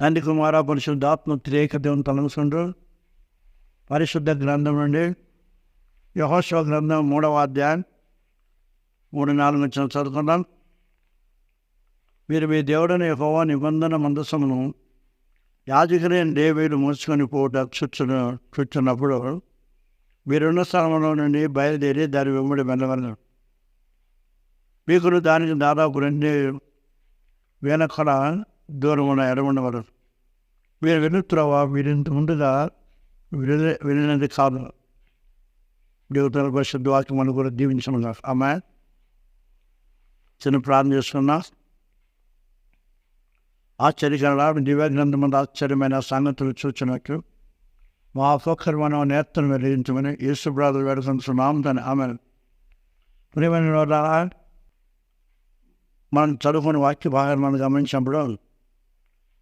తండ్రి కుమార పరిశుద్ధాత్మ త్రేక దేవుని తలంసుండ్రు పరిశుద్ధ గ్రంథం నుండి యహోశివ గ్రంథం మూడవ అధ్యాయం మూడు నాలుగు వచ్చిన చదువుకున్నాం మీరు మీ దేవుడని యెహోవా నిబంధన మందసమును యాజకులైన దేవీలు మూసుకొని పోట చుచ్చున చుచ్చున్నప్పుడు మీరున్న స్థలంలో నుండి బయలుదేరి దాని వెంబడి వెళ్ళవలను. మీకు దానికి దాదాపు రెండు వేల కొల దూరం ఉన్న ఎడమండవరు మీరు వెళుతురావా మీరు ఇంత ముందుగా వెళ్ళే వినది కాదు దేవతల పరిశుద్ధ వాక్యం కూడా దీవించనుగా ఆమె చిన్న ప్రార్థన చేసుకున్నా ఆశ్చర్యకర దివ్యగ్రంథం ఆశ్చర్యమైన సంగతులు చూచినట్లు మా ఒక్కొక్కరు మనం నేర్తను వెలిగించమని యేసు బ్రాదులు వేడుకుంటున్నాం దాన్ని ఆమె ప్రియమైన మనం చదువుకునే వాక్య భాగాన్ని మనం గమనించినప్పుడు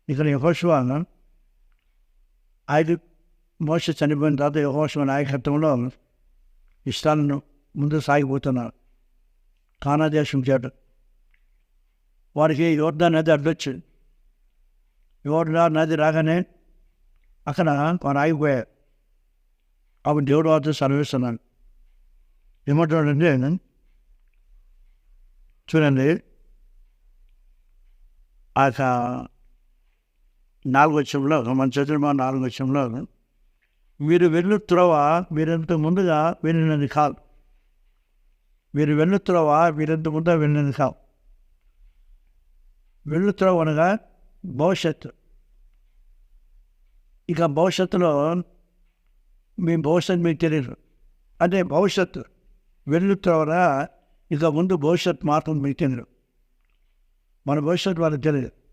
ఇక్కడ యహోశివ ఐదు మోస చనిపోయిన తర్వాత యహోశివ నాయకత్వంలో ఇష్టాలను ముందు సాగిపోతున్నారు. కానా దేశం చేట వారికి యోర్ధా నది అడ్డొచ్చింది యోర్ధా నది రాగానే అక్కడ వారు ఆగిపోయారు. అప్పుడు దేవుడు వారితో సర్వేస్తున్నాను ఏమంటాడంటే చూడండి ఆ యొక్క నాలుగు వచ్చంలో మన చతుర్మా నాలుగు వచ్చంలో మీరు వెళ్ళు త్రోవ మీరెంత ముందుగా వెళ్ళినది కాదు. మీరు వెళ్ళు త్రోవ మీరెంత ముందుగా వెళ్ళినది కాదు. వెళ్ళు త్రోవ అనగా భవిష్యత్తు. ఇక భవిష్యత్తులో మీ భవిష్యత్తు మీకు తెలియదు. అంటే భవిష్యత్తు వెళ్ళు త్రోవన ఇక ముందు భవిష్యత్తు మాత్రం మీకు తెలియదు. మన భవిష్యత్తు వాళ్ళకి తెలియదు.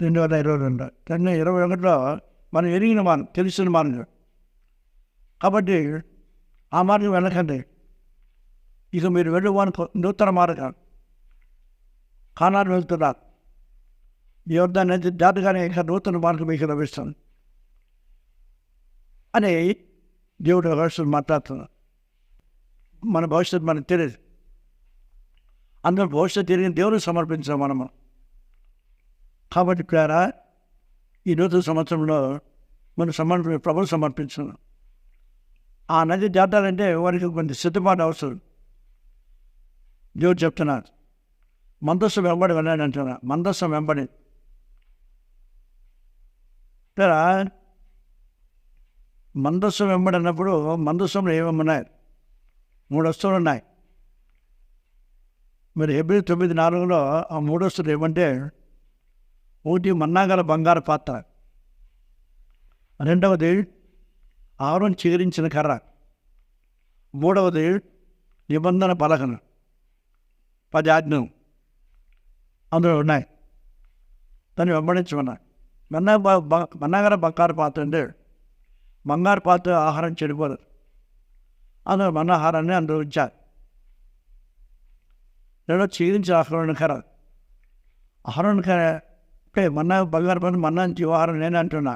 రెండు వేల ఇరవై రెండు రెండు ఇరవై ఒకటిలో మనం ఎరిగిన మనం తెలిసిన మార్గం కాబట్టి ఆ మార్గం వెళ్ళకండి ఇక మీరు వెళ్ళి వానికి నూతన మార్గం కానాడు వెళ్తున్నారు ఈ వద్ద నది దాటగానే ఇక నూతన మార్గం మీకు లభిస్తుంది అని దేవుడు భవిష్యత్తు మాట్లాడుతున్నాడు మన భవిష్యత్తు మనకు తెలియదు అందరూ భవిష్యత్తు తిరిగి దేవుడికి సమర్పించాం మనము కాబట్టి ప్రేరా ఈ నూతన సంవత్సరంలో మనం సమర్ప ప్రభు సమర్పించాను. ఆ నది దాటాలంటే వారికి కొంత సిద్ధపాటు అవసరం. దేవుడు చెప్తున్నారు మందస్సు వెంబడి వెళ్ళాడు అంటున్నా. మందస్సు వెంబడి. ప్రేరా మందస్సు వెంబడి అన్నప్పుడు మందస్సులో ఏమేమున్నాయి మూడు వస్తువులు ఉన్నాయి. మరి ఏప్రిల్ తొమ్మిది నాలుగులో ఆ మూడు వస్తువులు ఏమంటే ఒకటి మన్నాగల బంగారు పాత్ర. రెండవది ఆరుని చిగురించిన కర్ర. మూడవది నిబంధన పలకన. పది ఆజ్ఞం అందులో ఉన్నాయి. దాన్ని వెంబడించమన్నాయి మన్నా మన్నాగల బంగారు పాత్ర అంటే బంగారు పాత్ర ఆహారం చెడిపోదు. అందులో మన ఆహారాన్ని అందులో ఉంచారు రెండో చిగురించిన ఆహారం కర్ర. ఆహారం కర్ర అంటే మన్నా బంగారు పని మన్నా జీవహారం నేను అంటున్నా.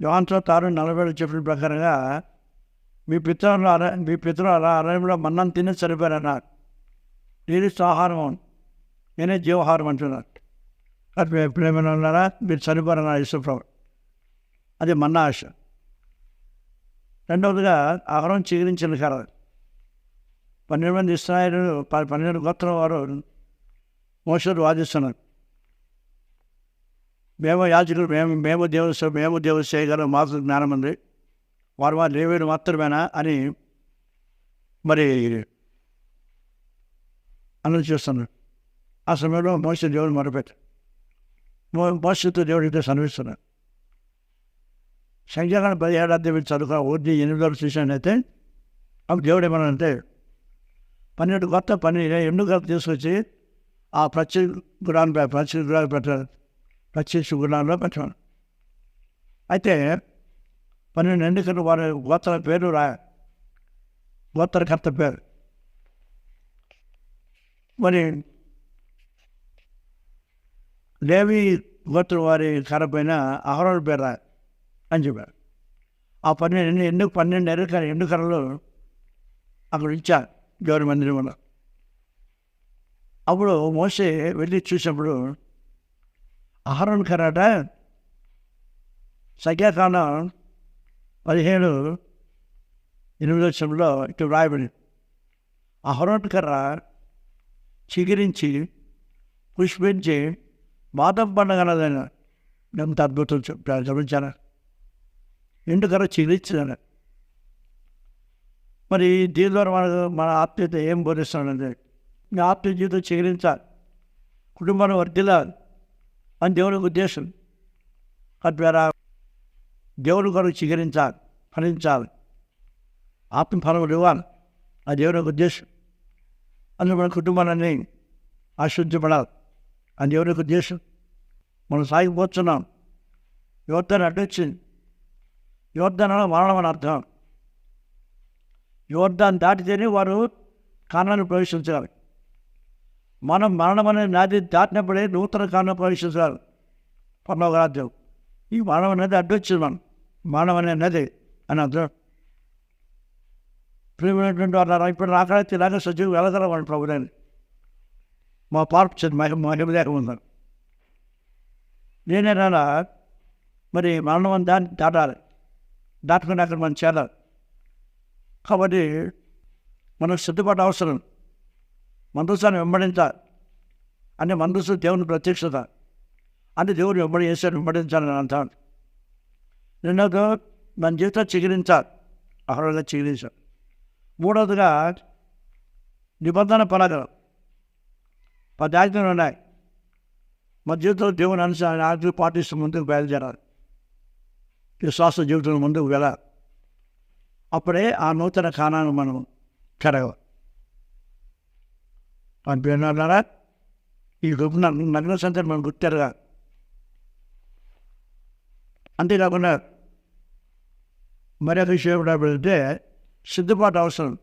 యోహాన్తో తారు నలభై ఏడు చెప్పిన ప్రకారంగా మీ పితరులు అర మీ పితరులు అలా అరణ్యంలో మన్నం తిని సరిపోయారన్నారు నేను ఆహారం నేనే జీవహారం అంటున్నారు అది ఎప్పుడు ఏమైనా ఉన్నారా మీరు సరిపోరన్నారు ఇష్టప్రభు అది మన్నా ఆశ. రెండవదిగా ఆహారం చిగురించిన కర పన్నెండు మంది ఇస్రాయలు పన్నెండు గోత్రం వారు మోసలు వాదిస్తున్నారు మేము యాజకులు మేము మేము దేవుడు మేము దేవుడు చేయగలం మాకు జ్ఞానం ఉంది. వారు వారు లేవేడు మాత్రమేనా అని మరి అన్నది చేస్తున్నారు. ఆ సమయంలో మోస దేవుడు మొదలుపెట్టారు మోసతో దేవుడితో సన్నిస్తున్నాడు సంఖ్యాకాలం పదిహేడు అధ్యాయం చదువుకో ఒకటి ఎనిమిది వరకు చూశానైతే అప్పుడు దేవుడు ఏమన్నాడంటే పన్నెండు కొత్త పని ఎన్నుక తీసుకొచ్చి ఆ ప్రత్యేక గురాన్ని ప్రత్యేక గుడాన్ని పెట్టారు. ప్రత్యక్ష గుణాల్లో పెట్టాను అయితే పన్నెండు ఎన్నికలు వారి గోత్ర పేరు రా గోత్రకర్త పేరు మరి లేవి గోత్రం వారి కర్ర పైన అహరోడు పేరు రా అని చెప్పారు ఆ పన్నెండు ఎందుకు పన్నెండు ఎన్నిక ఎన్నికలు అక్కడ ఇచ్చారు దేవుని మందిరంలో అప్పుడు మోసే వెళ్ళి చూసినప్పుడు అహరోన్ కరాట. సంఖ్యాకాండం పదిహేడు ఎనిమిది వచ్చంలో ఇటు వ్రాయబడి అహరోన్ కర్ర చిగిరించి పుష్పించి బాదం పండగలదైన ఎంత అద్భుతం జపించానా ఇంటి ఎండుకర్ర చిగిరించాను మరి దీని ద్వారా మన మన ఆత్మీయత ఏం బోధిస్తానంటే మీ ఆత్మీయ జీవితం చిగిరించాలి కుటుంబాన్ని వర్దిలాలి అని దేవుని ఉద్దేశం. తద్వారా దేవుని కొరకు చిగురించాలి ఫలించాలి ఆత్మ ఫలములు ఇవ్వాలి. ఆ దేవుని ఉద్దేశం. అందులో మన కుటుంబాలన్నీ ఆశీర్వదించబడాలి. ఆ దేవుని ఉద్దేశం. మనం సాగిపోతున్నాం. యువతను అడ్డొచ్చింది యువర్ధనలో మరణం అని అర్థం. యువర్ధాన్ని దాటితేనే వారు కారణాన్ని ప్రవేశించాలి. మనం మరణం అనే నాది దాటినప్పుడే నూతన కారణం ప్రవేశించాలి పర్లోక రాజ్యం ఈ మరణం అనేది అడ్డొచ్చింది మనం. మరణం అనే నది అని అర్థం ప్రియమైనటువంటి వారు ఇప్పుడు రాకడైతే ఇలాగ సజీవం వెళ్ళగలమని ప్రభుత్వాన్ని మా పార్పు మహిమ మహిమదేహం ఉందని నేనేనా మరి మరణం అని దాన్ని దాటాలి. దాటుకుని అక్కడ మనం చేరాలి. కాబట్టి మనం సిద్ధపడ అవసరం మందసాన్ని వెంబడించాలి. అంటే మందసు దేవుని ప్రత్యక్షత. అంటే దేవుని వెంబడి చేశాడు వెంబడించాలని అంటాను రెండవది మన జీవితం చిగురించాలి. అహరంగా చిగురించాలి. మూడవదిగా నిబంధన పలకలు. పది ఆజ్ఞలు ఉన్నాయి. మన జీవితంలో దేవుని అనుసరి ఆజ్ఞలు పాటిస్తూ ముందుకు బయలుదేరాలి. విశ్వాస జీవితం ముందుకు వెళ్ళాలి. అప్పుడే ఆ నూతన కాణాన్ని మనం కరగ అని పేరున్నారా ఈ రూపు నగ్న సంతని మనం గుర్తెరగా అంతేకాకుండా మరొక విషయం ఏంటంటే సిద్ధపాటు అవసరం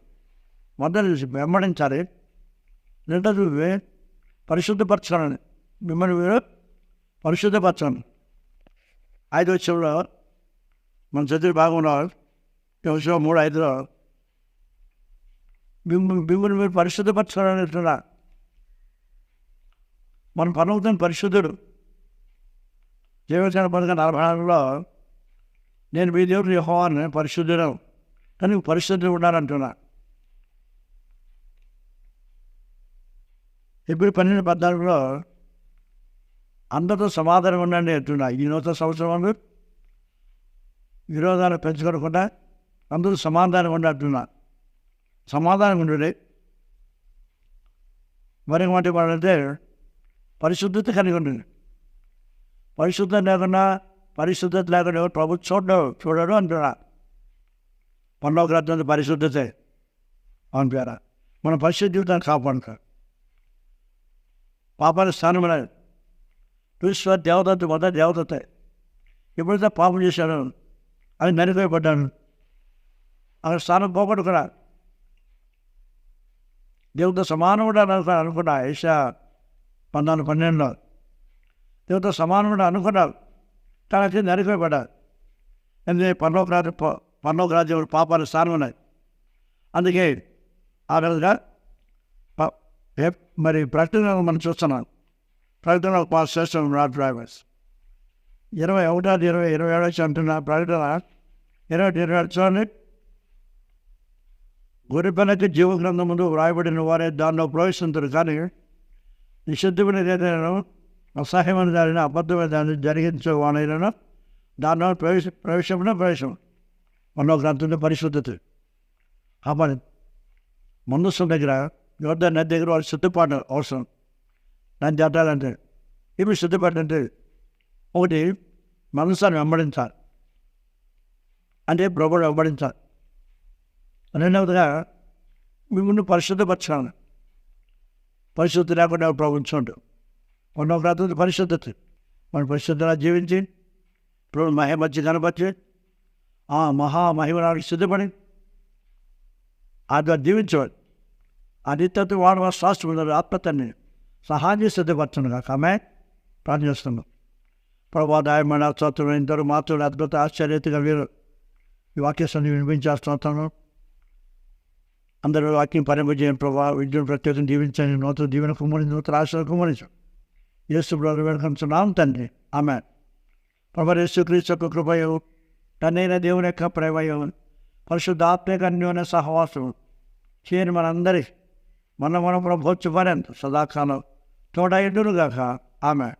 మొదలు వెంబడించాలి రెండోది పరిశుద్ధపరచాలని మిమ్మల్ని మీరు పరిశుద్ధపరచాలి ఐదు వచ్చంలో మన చదువు బాగున్నారు వ్యవసాయం మూడు ఐదులో మిమ్మల్ని మిమ్మల్ని మీరు పరిశుద్ధపరచాలని అంటున్నా మన పర్వతం పరిశుద్ధుడు. జీవచన పథక నలభై నాలుగులో నేను మీ దేవుడు యహోవాన్ని పరిశుద్ధుడు కానీ పరిశుద్ధుడు ఉండాలంటున్నా. ఇప్పుడు పన్నెండు పద్నాలుగులో అందరితో సమాధానం ఉండండి అంటున్నా. ఈ నూతన సంవత్సరం విరోధాలు పెంచుకోకుండా అందరూ సమాధానం ఉండంటున్నా సమాధానం ఉంటుంది మరి వంటి వాళ్ళంటే పరిశుద్ధత కలిగి ఉంటుంది పరిశుద్ధం లేకుండా పరిశుద్ధత లేకుండా ప్రభుత్వం చూడడం చూడడు చూడడు అంటున్నా. పన్నో గ్రంథం పరిశుద్ధతే. అవును మన పరిశుద్ధ జీవితాన్ని కాపాడుతారు పాపాల స్థానం లేదు చూసిన దేవదత్త మొదటి దేవదత్తే. ఎప్పుడైతే పాపం చేశాను అది నరిపోయబడ్డాను అక్కడ స్థానం పోగొట్టుకున్నాను దేవుడితో సమానం కూడా అనుకున్నా అనుకున్నా ఏషా పద్నాలుగు పన్నెండులో దేవుడితో సమానం కూడా అనుకున్నాను కానీ నరిపోయబడ్డాను ఎందుకంటే పన్నోక రాజ్యం పన్నోక రాజ్యం పాపాల స్థానం ఉన్నాయి. అందుకే ఆ విధంగా మరి ప్రకటనలు మనం చూస్తున్నాం. ప్రకటన పాస్ చేస్తున్నాం రాడ్ డ్రైవర్స్. ఇరవై ఒకటో ఇరవై ఇరవై ఏడు వచ్చి అంటున్నా ప్రకటన. ఇరవై ఇరవై చూడండి. గొర్రెపల్లకి జీవ గ్రంథం ముందు వ్రాయబడిన వారే దానిలో ప్రవేశించరు కానీ నిషిద్ధమైన ఏదైనా అసహ్యమైన దానిని అబద్ధమైన దాన్ని జరిగించే వానైనా దానిలో ప్రవేశ ప్రవేశమైన ప్రవేశం. మనో గ్రంథంలో పరిశుద్ధత. కాబట్టి ముందస్తు దగ్గర యువత నది దగ్గర వాళ్ళు సిద్ధపాటు అవసరం. దాన్ని దాటాలంటే ఇవి సిద్ధపాటు అంటే ఒకటి మనసాన్ని వెంబడించాలి. అంటే ప్రభుడు వెంబడించాలి. రెండవదిగా మిమ్మల్ని పరిశుద్ధపరచాలి. పరిశుద్ధి లేకుండా ప్రభుత్వం ఉన్న ప్రాంతం పరిశుద్ధత. మన పరిశుద్ధంగా జీవించి ఇప్పుడు మహిమచ్చి కనపరిచి ఆ మహా సిద్ధపడి అది జీవించేవాడు అనిత్యత వాడు శాస్త్రం ఆత్మతన్ని సహాయం సిద్ధపరచను కాక ఆమె ప్రార్థన చేస్తున్నాం. ప్రభాదాయమైన చతురు ఇద్దరు మాత్రం అద్భుత ఆశ్చర్యతగా వీరు ఈ వాక్యాన్ని వినిపించేస్తున్నాను అందరూ వాక్యం పరిమితం ప్రభావ విద్యను ప్రత్యేకం దీవించండి నూతన దీవెన కుమ్మరి నూతన ఆశలు కుమ్మరించు. యేసు బ్రదర్ వేడుకొంచున్నాం తండ్రి. ఆమె ప్రభా యేసు క్రీస్తు యొక్క కృపయు తన్నైన దేవుని యొక్క ప్రేమయు పరిశుద్ధాత్మిక అన్యోన్య సహవాసం చేయని మనందరి మన మన ప్రభు సదాకాలం తోడ ఎన్నుగాక ఆమె